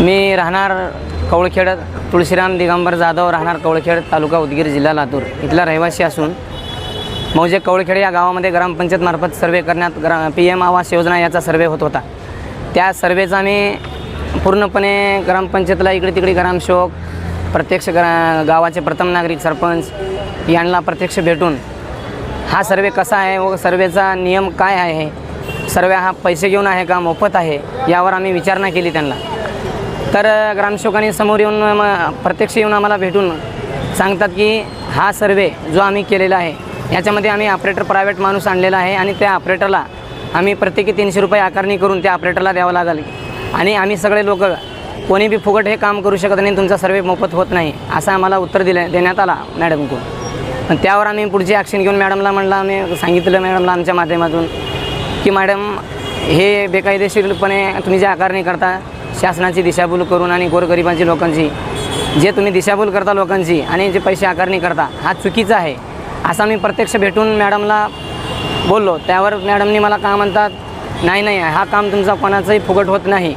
मी राहणार कवळखेड तुळशीराम दिगंबर जाधव राहणार कवळखेड तालुका उदगीर जिल्हा लातूर. इथला रहिवासी असून मौजे कवळखेड या गावामध्ये ग्रामपंचायतमार्फत सर्वे करण्यात ग्रा पी एम आवास योजना याचा सर्वे होत होता. त्या सर्वेचा मी पूर्णपणे ग्रामपंचायतला इकडे तिकडे ग्रामसेवक प्रत्यक्ष ग्रा गावाचे प्रथम नागरिक सरपंच यांना प्रत्यक्ष भेटून हा सर्वे कसा आहे व सर्वेचा नियम काय आहे सर्वे हा पैसे घेऊन आहे का मोफत आहे यावर आम्ही विचारणा केली त्यांना. तर ग्रामसेवकांनी समोर येऊन मग प्रत्यक्ष येऊन आम्हाला भेटून सांगतात की हा सर्वे जो आम्ही केलेला आहे याच्यामध्ये आम्ही ऑपरेटर प्रायव्हेट माणूस आणलेला आहे आणि त्या ऑपरेटरला आम्ही प्रत्येकी तीनशे रुपये आकारणी करून त्या ऑपरेटरला द्यावं लागेल. आणि आम्ही सगळे लोक कोणी बी फुकट हे काम करू शकत नाही तुमचा सर्वे मोफत होत नाही असं आम्हाला उत्तर दिलं देण्यात आला मॅडमकडून. पण त्यावर आम्ही पुढची ॲक्शन घेऊन मॅडमला म्हणलं आम्ही सांगितलं मॅडमला आमच्या माध्यमातून की मॅडम हे बेकायदेशीरपणे तुम्ही जे आकारणी करता शासनाची दिशाभूल करून आणि गोरगरिबांची लोकांची. जे तुम्ही दिशाभूल करता लोकांची आणि जे पैसे आकारणी करता हा चुकीचा आहे. असा मी प्रत्यक्ष भेटून मॅडमला बोललो. त्यावर मॅडमनी मला का म्हणतात नाही नाही हा काम तुमचा कोणाचंही फुकट होत नाही.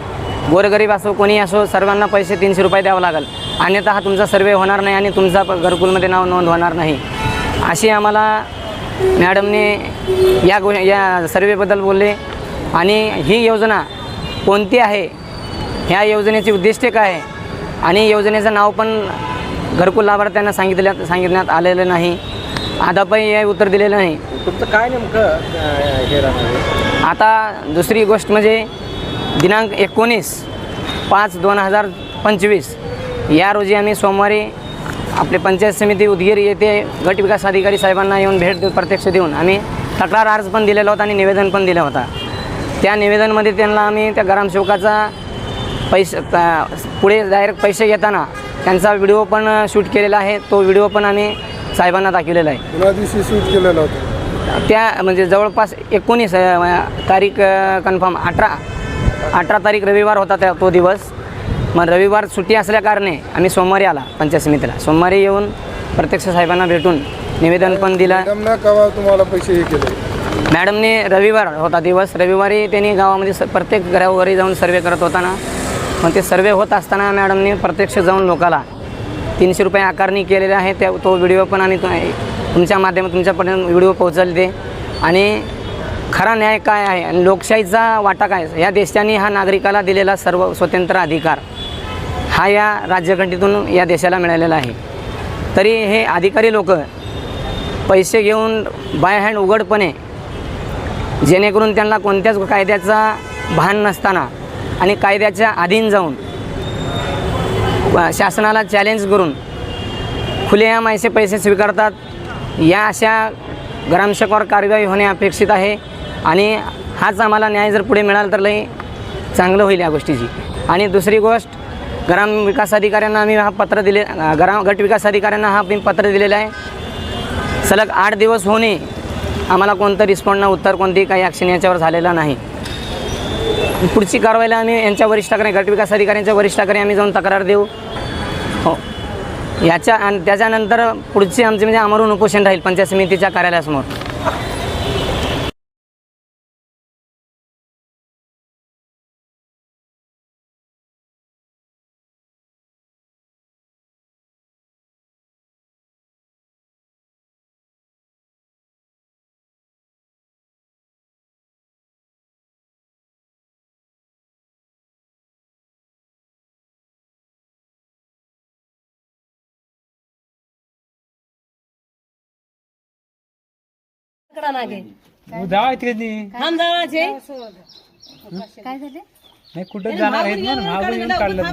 गोरगरीब असो कोणी असो सर्वांना पैसे तीनशे रुपये द्यावं लागेल. अन्यथा हा तुमचा सर्वे होणार नाही आणि तुमचा घरकुलमध्ये नाव नोंद होणार नाही. अशी आम्हाला मॅडमने या गो या सर्वेबद्दल बोलले. आणि ही योजना कोणती आहे ह्या योजनेची उद्दिष्टे काय? आहे आणि योजनेचं नाव पण घरकुल लाभार्थ्यांना सांगितल्या सांगितण्यात आलेलं नाही. आदापही हे उत्तर दिलेलं नाही. तुमचं काय नेमकं हे राहणार? आता दुसरी गोष्ट म्हणजे दिनांक एकोणीस पाच दोन हजार पंचवीस. या रोजी आम्ही सोमवारी आपले पंचायत समिती उदगीर येथे गट विकास अधिकारी साहेबांना येऊन भेट देऊ प्रत्यक्ष देऊन आम्ही तक्रार अर्ज पण दिलेला होता आणि निवेदन पण दिलं होता. त्या निवेदनमध्ये त्यांना आम्ही त्या ग्रामसेवकाचा पैसे पुढे डायरेक्ट पैसे घेताना त्यांचा व्हिडिओ पण शूट केलेला आहे. तो व्हिडिओ पण आम्ही साहेबांना दाखवलेला आहे. दिवशी शूट केलेलं होतं. त्या म्हणजे जवळपास एकोणीस तारीख कन्फर्म अठरा अठरा तारीख रविवार होता त्या तो दिवस. मग रविवार सुट्टी असल्या कारणे आम्ही सोमवारी आला पंचायत समितीला. सोमवारी येऊन प्रत्यक्ष साहेबांना भेटून निवेदन पण दिलं. तुम्हाला पैसे हे केले? मॅडमने रविवार होता दिवस. रविवारी त्यांनी गावामध्ये स प्रत्येक घरावरी जाऊन सर्वे करत होताना मग ते सर्वे होत असताना मॅडमनी प्रत्यक्ष जाऊन लोकाला तीनशे रुपये आकारणी केलेली आहे. त्या तो व्हिडिओ पण आणि तुमच्या माध्यमात तुमच्यापर्यंत व्हिडिओ पोहोचल ते. आणि खरा न्याय काय आहे? आणि लोकशाहीचा वाटा काय? या देशाने हा नागरिकाला दिलेला सर्व स्वतंत्र अधिकार हा या राज्यघटनेतून या देशाला मिळालेला आहे. तरी हे अधिकारी लोक पैसे घेऊन बाय हँड उघडपणे जेणेकरून त्यांना कोणत्याच कायद्याचा भान नसताना आणि कायद्याच्या अधीन जाऊन व शासनाला चॅलेंज करून खुलेआम असे पैसे स्वीकारतात या अशा ग्रामसेवकावर कारवाई होणे अपेक्षित आहे. आणि हाच आम्हाला न्याय जर पुढे मिळाला तर लई चांगलं होईल या गोष्टीची. आणि दुसरी गोष्ट ग्राम विकास अधिकाऱ्यांना आम्ही हा पत्र दिले ग्राम गट विकास अधिकाऱ्यांना हा मी पत्र दिलेला आहे. सलग आठ दिवस होणे आम्हाला कोणतं रिस्पॉन्ड ना उत्तर कोणती काही ॲक्शन याच्यावर झालेलं नाही. पुढची कारवाईला आम्ही यांच्या वरिष्ठाकडे गट विकास अधिकाऱ्यांच्या वरिष्ठाकडे आम्ही जाऊन तक्रार देऊ. हो. याच्या आणि त्याच्यानंतर पुढची आमचे म्हणजे आमरून उपोषण राहील पंचायत समितीच्या कार्यालयासमोर. थांब जावाचे काय झाले? नाही कुठं जाणार आहेत ना? मागून येऊन काढलं